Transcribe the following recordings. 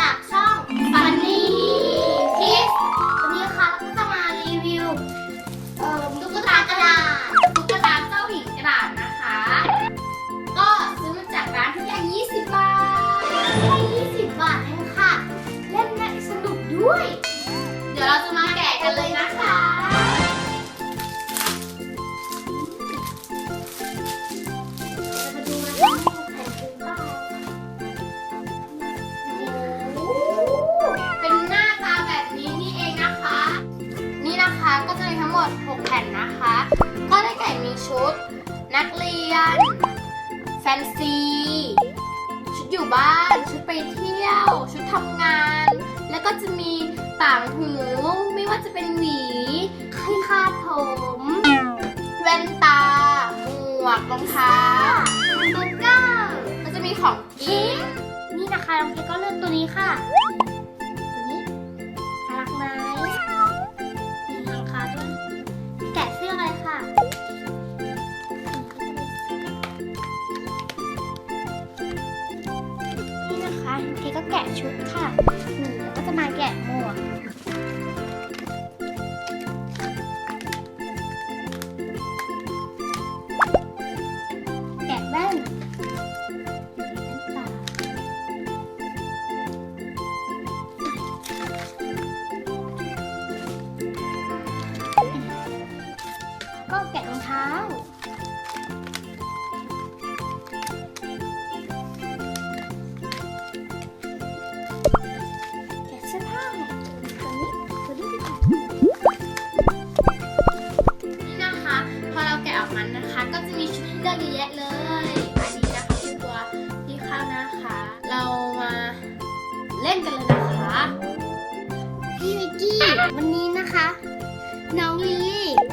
จากช่อง Funny Kids วันนี้ค่ะเราก็จะมารีวิวตุ๊กตากระดาษตุ๊กตาเจ้าหญิงกระดาษนะคะ ก็ซื้อมาจากร้านที่แค่20 บาทแค่20 บาทเองค่ะ เล่นได้สนุกด้วย เดี๋ยวเราจะมาแกะกันเลย นักเรียน แฟนซี ชุดอยู่บ้าน ชุดไปเที่ยว ชุดทำงาน แล้วก็จะมีต่างหู ไม่ว่าจะเป็นหวีที่คาดผม แว่นตา หมวก รองเท้าแฮมเบอร์เกอร์ก็จะมีของกินนี่นะคะน้องเค้กก็เลือกตัวนี้ค่ะ ตัวนี้น่ารักไหมมีะชุดค่ะนี่แล้วก็จะมาแกะหมวกแกะแว่นแว่นตาก็แกะรองเท้า นี่นะคะ พอเราแกะออกมานนะคะ ก็จะมีชุดให้เลือกเยอะแยะเลย อันนี้นะคะคือตัวที่ข้าวนะคะ เรามาเล่นกันเลยนะคะ พี่วิกกี้ วันนี้นะคะ น้องลี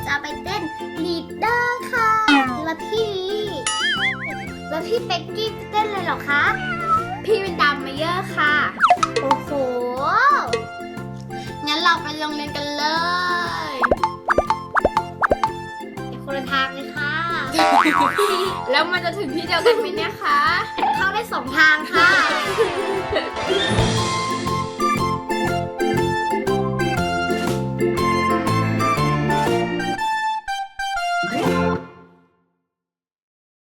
จะไปเต้นลีดเดอร์ค่ะ แล้วพี่ แล้วพี่เป็กกี้จะเต้นเลยเหรอคะ พี่เป็นดา โรงเรียนกันเลยคนละทางเลยค่ะ แล้วมันจะถึงที่เดียวกันไหมเนี่ยคะ เข้าได้สองทางค่ะ